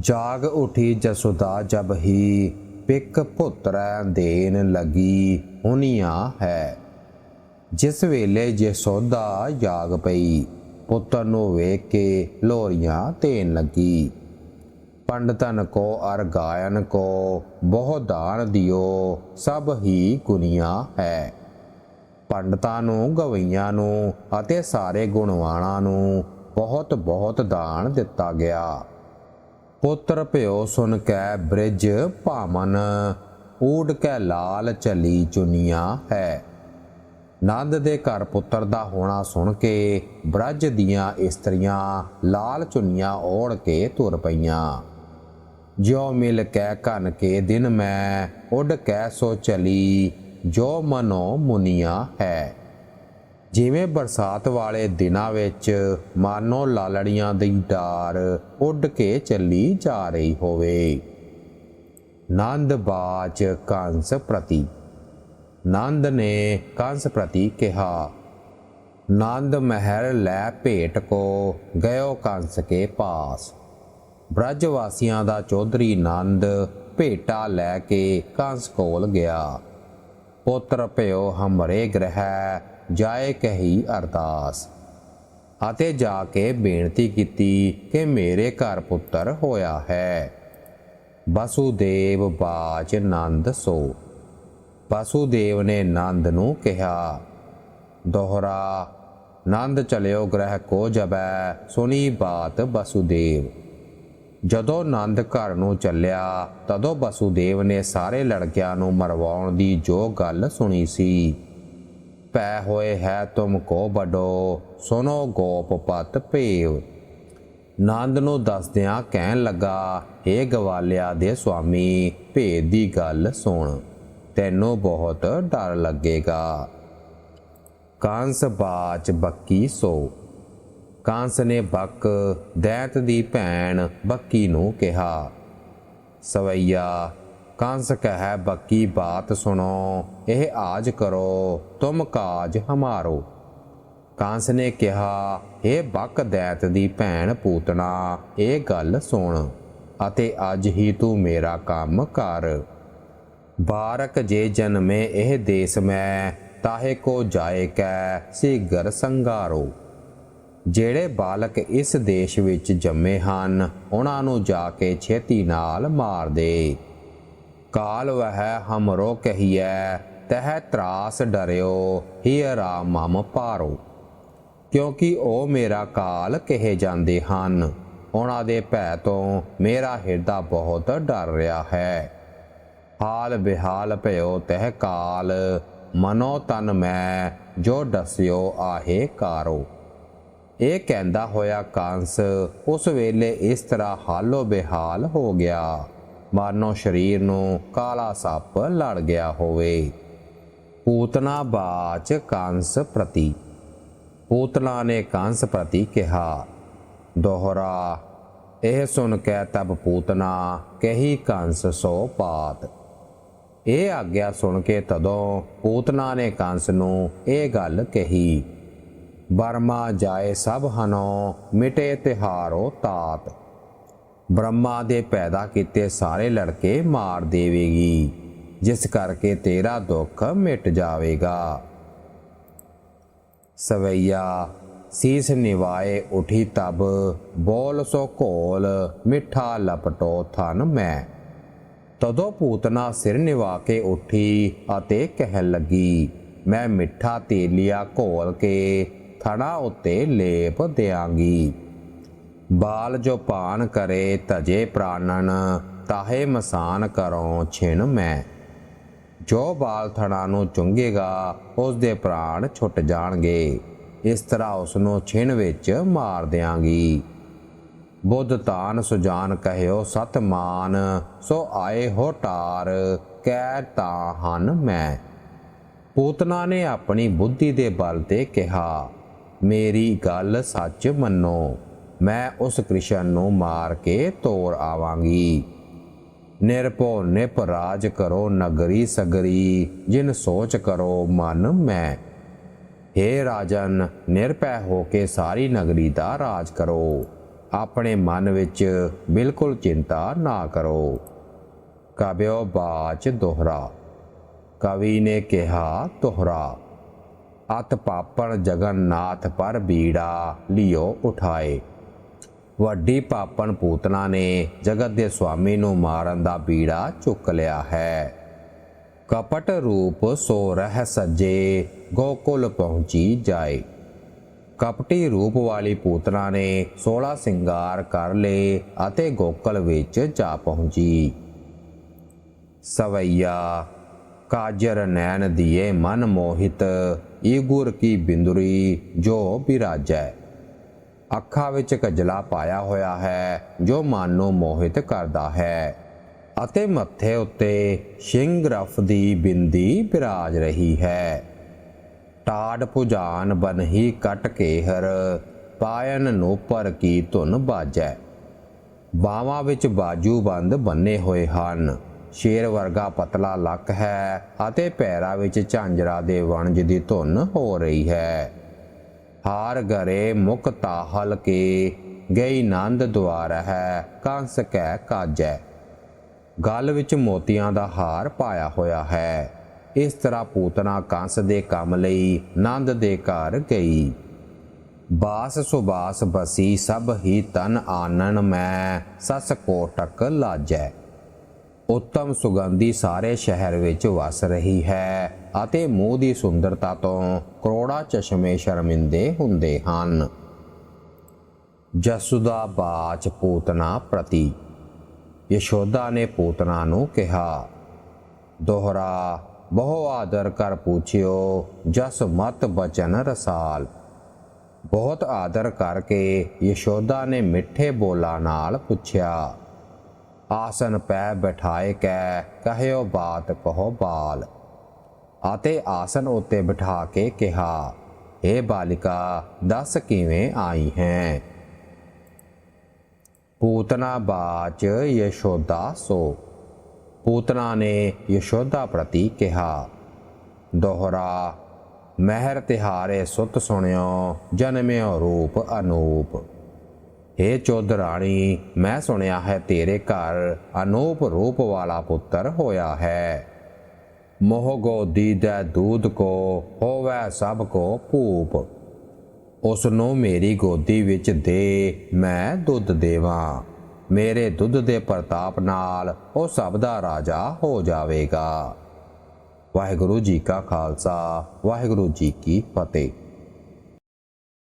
ਜਾਗ ਉਠੀ ਜਸੁਦਾ ਜਬ ਹੀ, ਪਿਕ ਪੁੱਤਰੈ ਦੇਨ ਲਗੀ ਹੁਨੀਆਂ ਹੈ। ਜਿਸ ਵੇਲੇ ਜਸੋਦਾ ਜਾਗ ਪਈ, ਪੁੱਤਰ ਨੂੰ ਵੇਖ ਕੇ ਲੋਰੀਆਂ ਦੇਣ ਲੱਗੀ। ਪੰਡਤਨ ਕੋ ਅਰ ਗਾਇਨ ਕੋ ਬਹੁ ਦਾਨ ਦਿਓ, ਸਭ ਹੀ ਗੁਨੀਆਂ ਹੈ। ਪੰਡਤਾਂ ਨੂੰ, ਗਵਈਆਂ ਨੂੰ ਅਤੇ ਸਾਰੇ ਗੁਣਵਾਨਾਂ ਨੂੰ ਬਹੁਤ ਬਹੁਤ ਦਾਨ ਦਿੱਤਾ ਗਿਆ। ਪੁੱਤਰ ਭਿਓ ਸੁਨ ਕੈ ਬ੍ਰਿਜ ਭਾਮਨ ਊਡ ਕੈ ਲਾਲ ਚਲੀ ਚੁਨੀਆਂ ਹੈ। ਨੰਦ ਦੇ ਘਰ ਪੁੱਤਰ ਦਾ ਹੋਣਾ ਸੁਣ ਕੇ ਬ੍ਰਜ ਦੀਆਂ ਇਸਤਰੀਆਂ ਲਾਲ ਚੁੰਨੀਆਂ ਓੜ ਕੇ ਤੁਰ ਪਈਆਂ। ਜੋ ਮਿਲ ਕੈ ਕਨ ਕੇ ਦਿਨ ਮੈਂ, ਉੱਡ ਕੈ ਸੋ ਚਲੀ ਜੋ ਮਨੋ ਮੁਨੀਆਂ ਹੈ। ਜਿਵੇਂ ਬਰਸਾਤ ਵਾਲੇ ਦਿਨਾਂ ਵਿੱਚ ਮਾਨੋ ਲਾਲੜੀਆਂ ਦੀ ਡਾਰ ਉੱਡ ਕੇ ਚੱਲੀ ਜਾ ਰਹੀ ਹੋਵੇ। ਨੰਦ ਬਾਚ ਕੰਸ ਪ੍ਰਤੀ। ਨੰਦ ਨੇ ਕੰਸ ਪ੍ਰਤੀ ਕਿਹਾ, ਨੰਦ ਮਹਿਰ ਲੈ ਭੇਟ ਕੋ ਗਇਓ ਕੰਸ ਕੇ ਪਾਸ। ਬ੍ਰਜ ਵਾਸੀਆਂ ਦਾ ਚੌਧਰੀ ਨੰਦ ਭੇਟਾ ਲੈ ਕੇ ਕੰਸ ਕੋਲ ਗਿਆ। ਪੁੱਤਰ ਭਇਓ ਹਮਰੇ ਗ੍ਰਹਿ ਜਾਏ ਕਹੀ ਅਰਦਾਸ। ਅਤੇ ਜਾ ਕੇ ਬੇਨਤੀ ਕੀਤੀ ਕਿ ਮੇਰੇ ਘਰ ਪੁੱਤਰ ਹੋਇਆ ਹੈ। ਵਸੂਦੇਵ ਬਾਚ ਨੰਦ ਸੋ। ਵਸੂਦੇਵ ਨੇ ਨੰਦ ਨੂੰ ਕਿਹਾ, ਦੋਹਰਾ, ਨੰਦ ਚਲਿਓ ਗ੍ਰਹਿ ਕੋ ਜਬੈ ਸੁਣੀ ਬਾਤ ਵਸੂਦੇਵ ਜਦੋਂ ਨੰਦ ਘਰ ਨੂੰ ਚੱਲਿਆ, ਤਦੋਂ ਵਸੂਦੇਵ ਨੇ ਸਾਰੇ ਲੜਕਿਆਂ ਨੂੰ ਮਰਵਾਉਣ ਦੀ ਜੋ ਗੱਲ ਸੁਣੀ ਸੀ। ਪੈ ਹੋਏ ਹੈ ਤੁਮ ਕੋ ਬਡੋ ਸੁਨੋ ਗੋਪ ਪਤ ਭੇਵ ਨੰਦ ਨੂੰ ਦੱਸਦਿਆਂ ਕਹਿਣ ਲੱਗਾ ਏ ਗਵਾਲਿਆ ਦੇ ਸੁਆਮੀ, ਭੇਦ ਦੀ ਗੱਲ ਸੁਣ, ਤੈਨੂੰ ਬਹੁਤ ਡਰ ਲੱਗੇਗਾ। ਕਾਂਸ ਬਾਚ ਬੱਕੀ ਸੋ। ਕਾਂਸ ਨੇ ਬੱਕ ਦੈਤ ਦੀ ਭੈਣ ਬੱਕੀ ਨੂੰ ਕਿਹਾ, ਸਵਈਆ, ਕੰਸ ਕਹੈ ਬੱਕੀ ਬਾਤ ਸੁਣੋ। ਇਹ ਆਜ ਕਰੋ, ਤੁਮ ਕਾਜ ਹਮਾਰੋ। ਕਾਂਸ ਨੇ ਕਿਹਾ ਇਹ ਬਕ ਦੈਤ ਦੀ ਭੈਣ ਪੂਤਣਾ, ਇਹ ਗੱਲ ਸੁਣ, ਅਤੇ ਅੱਜ ਹੀ ਤੂੰ ਮੇਰਾ ਕੰਮ ਕਰ। ਬਾਰਕ ਜੇ ਜਨਮੇ ਇਹ ਦੇਸ ਮੈਂ, ਤਾਹੇ ਕੋ ਜਾਏ ਕੈ ਸੀਗਰ ਸੰਗਾਰੋ। ਜਿਹੜੇ ਬਾਲਕ ਇਸ ਦੇਸ਼ ਵਿੱਚ ਜੰਮੇ ਹਨ, ਉਹਨਾਂ ਨੂੰ ਜਾ ਕੇ ਛੇਤੀ ਨਾਲ ਮਾਰ ਦੇ। ਕਾਲ ਵਹਿ ਹਮਰੋ ਕਹੀਐ ਤਹਿ ਤਰਾਸ ਡਰਿਓ ਹੀ ਰਾਮ ਪਾਰੋ ਕਿਉਂਕਿ ਉਹ ਮੇਰਾ ਕਾਲ ਕਹੇ ਜਾਂਦੇ ਹਨ। ਉਹਨਾਂ ਦੇ ਭੈ ਤੋਂ ਮੇਰਾ ਹਿਰਦਾ ਬਹੁਤ ਡਰ ਰਿਹਾ ਹੈ। ਹਾਲ ਬਿਹਾਲ ਭਇਓ ਤਹਿ ਕਾਲ, ਮਨੋ ਤਨ ਮੈਂ ਜੋ ਡਸਿਓ ਆਹੇ ਕਾਰੋ। ਇਹ ਕਹਿੰਦਾ ਹੋਇਆ ਕੰਸ, ਉਸ ਵੇਲੇ ਇਸ ਤਰ੍ਹਾਂ ਹਾਲੋ ਬਿਹਾਲ ਹੋ ਗਿਆ। ਮਾਨੋ ਸਰੀਰ ਨੂੰ ਕਾਲਾ ਸੱਪ ਲੜ ਗਿਆ ਹੋਵੇ। ਪੂਤਨਾ ਬਾਚ ਕੰਸ ਪ੍ਰਤੀ। ਪੂਤਨਾ ਨੇ ਕੰਸ ਪ੍ਰਤੀ ਕਿਹਾ, ਦੋਹਰਾ, ਇਹ ਸੁਣ ਕੇ ਤਬ ਪੂਤਨਾ ਕਹੀ ਕੰਸ ਸੋ ਪਾਤ। ਇਹ ਆਗਿਆ ਸੁਣ ਕੇ ਤਦੋਂ ਪੂਤਨਾ ਨੇ ਕੰਸ ਨੂੰ ਇਹ ਗੱਲ ਕਹੀ ਬਰਮਾ ਜਾਏ ਸਭ ਹਨੋ, ਮਿਟੇ ਤਿਹਾਰੋ ਤਾਤ। ਬ੍ਰਹਮਾ ਦੇ ਪੈਦਾ ਕੀਤੇ ਸਾਰੇ ਲੜਕੇ ਮਾਰ ਦੇਵੇਗੀ। ਜਿਸ ਕਰਕੇ ਤੇਰਾ ਦੁੱਖ ਮਿਟ ਜਾਵੇਗਾ। ਸਵਈਆ, ਸੀਸ ਨਿਵਾਏ ਉਠੀ ਤਬ, ਬੋਲ ਸੋ ਘੋਲ, ਮਿੱਠਾ ਲਪਟੋ ਥਨ ਮੈਂ। ਤਦੋਂ ਪੂਤਨਾ ਸਿਰ ਨਿਵਾ ਕੇ ਉੱਠੀ ਅਤੇ ਕਹਿਣ ਲੱਗੀ, ਮੈਂ ਮਿੱਠਾ ਤੇਲੀਆ ਘੋਲ ਕੇ ਥੜਾ ਉੱਤੇ ਲੇਪ ਦਿਆਂਗੀ। ਬਾਲ ਜੋ ਪਾਨ ਕਰੇ ਤਜੇ ਪ੍ਰਾਨਨ ਤਾਹੇ ਮਸਾਨ ਕਰੋ ਛਿਣ ਮੈਂ। ਜੋ ਬਾਲ ਥਣਾ ਨੂੰ ਚੁੰਗੇਗਾ ਉਸ ਦੇ ਪ੍ਰਾਣ ਛੁੱਟ ਜਾਣਗੇ। ਇਸ ਤਰ੍ਹਾਂ ਉਸ ਨੂੰ ਛਿਣ ਵਿੱਚ ਮਾਰ ਦਿਆਂਗੀ। ਬੁੱਧ ਤਾਨ ਸੁਜਾਨ ਕਹਿਓ, ਸਤ ਮਾਨ, ਸੋ ਆਏ ਹੋ ਟਾਰ ਕਹਿ ਤਾਂ ਹਨ ਮੈਂ। ਪੂਤਨਾ ਨੇ ਆਪਣੀ ਬੁੱਧੀ ਦੇ ਬਲ ਤੇ ਕਿਹਾ, ਮੇਰੀ ਗੱਲ ਸੱਚ ਮੰਨੋ, ਮੈਂ ਉਸ ਕ੍ਰਿਸ਼ਨ ਨੂੰ ਮਾਰ ਕੇ ਤੋਰ ਆਵਾਂਗੀ। ਨਿਰਭਉ ਨਿਪ ਰਾਜ ਕਰੋ ਨਗਰੀ ਸਗਰੀ, ਜਿਨ ਸੋਚ ਕਰੋ ਮਨ ਮੈਂ। हे ਰਾਜਨ, ਨਿਰਭੈ ਹੋ ਕੇ ਸਾਰੀ ਨਗਰੀ ਦਾ ਰਾਜ ਕਰੋ। ਆਪਣੇ ਮਨ ਵਿੱਚ ਬਿਲਕੁਲ ਚਿੰਤਾ ਨਾ ਕਰੋ। ਕਬਿਓ ਬਾਚ ਦੋਹਰਾ। ਕਵੀ ਨੇ ਕਿਹਾ ਤੋਹਰਾ ਅਤ ਪਾਪਣ ਜਗਨਨਾਥ ਪਰ ਬੀੜਾ ਲਿਓ ਉਠਾਏ। ਵੱਡੀ ਪਾਪਣ ਪੂਤਨਾ ਨੇ ਜਗਤ ਦੇ ਸੁਆਮੀ ਨੂੰ ਮਾਰਨ ਦਾ ਬੀੜਾ ਚੁੱਕ ਲਿਆ ਹੈ। ਕਪਟ ਰੂਪ ਸੋ ਰਹਿ ਸੱਜੇ, ਗੋਕੁਲ ਪਹੁੰਚੀ ਜਾਏ। ਕਪਟੀ ਰੂਪ ਵਾਲੀ ਪੂਤਨਾ ਨੇ 16 ਸਿੰਗਾਰ ਕਰ ਲਏ ਅਤੇ ਗੋਕਲ ਵਿੱਚ ਜਾ ਪਹੁੰਚੀ। ਸਵਈਆ, ਕਾਜਰ ਨੈਣ ਦੀਏ ਮਨ ਮੋਹਿਤ, ਈਗੁਰ ਕੀ ਬਿੰਦੁਰੀ ਜੋ ਬਿਰਾਜੈ। ਅੱਖਾਂ ਵਿੱਚ ਕਜਲਾ ਪਾਇਆ ਹੋਇਆ ਹੈ, ਜੋ ਮਨ ਨੂੰ ਮੋਹਿਤ ਕਰਦਾ ਹੈ। ਅਤੇ ਮੱਥੇ ਉੱਤੇ ਸ਼ਿੰਗਰਫ ਦੀ ਬਿੰਦੀ ਬਿਰਾਜ ਰਹੀ ਹੈ। ਟਾੜ ਪੁਜਾਨ ਬਨਹੀ ਕਟ ਕੇਹਰ, ਪਾਇਨ ਨੂਪਰ ਕੀ ਧੁਨ ਬਾਜੈ। ਬਾਵਾਂ ਵਿੱਚ ਬਾਜੂ ਬੰਦ ਬੰਨੇ ਹੋਏ ਹਨ। ਸ਼ੇਰ ਵਰਗਾ ਪਤਲਾ ਲੱਕ ਹੈ ਅਤੇ ਪੈਰਾਂ ਵਿੱਚ ਝਾਂਜਰਾ ਦੇ ਵਣਜ ਦੀ ਧੁਨ ਹੋ ਰਹੀ ਹੈ। ਹਾਰ ਗਰੇ ਮੁਖ ਤਾਹਲ ਕੇ, ਗਈ ਨੰਦ ਦੁਆਰ ਹੈ, ਕੰਸ ਕੈ ਕਾਜੈ। ਗਲ ਵਿੱਚ ਮੋਤੀਆਂ ਦਾ ਹਾਰ ਪਾਇਆ ਹੋਇਆ ਹੈ। ਇਸ ਤਰ੍ਹਾਂ ਪੂਤਨਾ ਕੰਸ ਦੇ ਕੰਮ ਲਈ ਨੰਦ ਦੇ ਘਰ ਗਈ। ਬਾਸ ਸੁਬਾਸ ਬਸੀ ਸਭ ਹੀ ਤਨ ਆਨਨ ਮੈਂ, ਸਸ ਕੋਟਕ ਲਾਜੈ। ਉੱਤਮ ਸੁਗੰਧੀ ਸਾਰੇ ਸ਼ਹਿਰ ਵਿੱਚ ਵਸ ਰਹੀ ਹੈ ਅਤੇ ਮੂੰਹ ਦੀ ਸੁੰਦਰਤਾ ਤੋਂ ਕਰੋੜਾ ਚਸ਼ਮੇ ਸ਼ਰਮਿੰਦੇ ਹੁੰਦੇ ਹਨ। ਜਸੁਦਾ ਬਾਚ ਪੂਤਨਾ ਪ੍ਰਤੀ ਯਸ਼ੋਦਾ ਨੇ ਪੂਤਨਾ ਨੂੰ ਕਿਹਾ, ਦੋਹਰਾ, ਬਹੁ ਆਦਰ ਕਰ ਪੁੱਛਿਓ, ਜਸ ਮਤ ਬਚਨ ਰਸਾਲ। ਬਹੁਤ ਆਦਰ ਕਰਕੇ ਯਸ਼ੋਦਾ ਨੇ ਮਿੱਠੇ ਬੋਲਾਂ ਨਾਲ ਪੁੱਛਿਆ। ਆਸਨ ਪੈ ਬਿਠਾਏ ਕੈ, ਕਹਿਓ ਬਾਤ, ਕਹੋ ਬਾਲ। ਅਤੇ ਆਸਨ ਉੱਤੇ ਬਿਠਾ ਕੇ ਕਿਹਾ ਏ ਬਾਲਿਕਾ, ਦੱਸ ਕਿਵੇਂ ਆਈ ਹੈ? ਪੂਤਨਾ ਬਾਚ ਯਸ਼ੋਦਾ ਸੋ। ਪੂਤਨਾ ਨੇ ਯਸ਼ੋਦਾ ਪ੍ਰਤੀ ਕਿਹਾ, ਦੋਹਰਾ, ਮਹਿਰ ਤਿਹਾਰੇ ਸੁਤ ਸੁਣਿਓ, ਜਨਮਿਓ ਰੂਪ ਅਨੂਪ। ਏ ਚੌਧਰਾਣੀ, ਮੈਂ ਸੁਣਿਆ ਹੈ ਤੇਰੇ ਘਰ ਅਨੂਪ ਰੂਪ ਵਾਲਾ ਪੁੱਤਰ ਹੋਇਆ ਹੈ। ਮੋਹ ਗੋਦੀ ਦੇ ਦੂਧ ਕੋ, ਹੋਵੇ ਸਭ ਕੋ ਭੂਪ। ਉਸ ਨੂੰ ਮੇਰੀ ਗੋਦੀ ਵਿੱਚ ਦੇ ਮੈਂ ਦੁੱਧ ਦੇਵਾਂ। ਮੇਰੇ ਦੁੱਧ ਦੇ ਪ੍ਰਤਾਪ ਨਾਲ ਉਹ ਸਭ ਦਾ ਰਾਜਾ ਹੋ ਜਾਵੇਗਾ। ਵਾਹਿਗੁਰੂ ਜੀ ਕਾ ਖਾਲਸਾ, ਵਾਹਿਗੁਰੂ ਜੀ ਕੀ ਫਤਿਹ।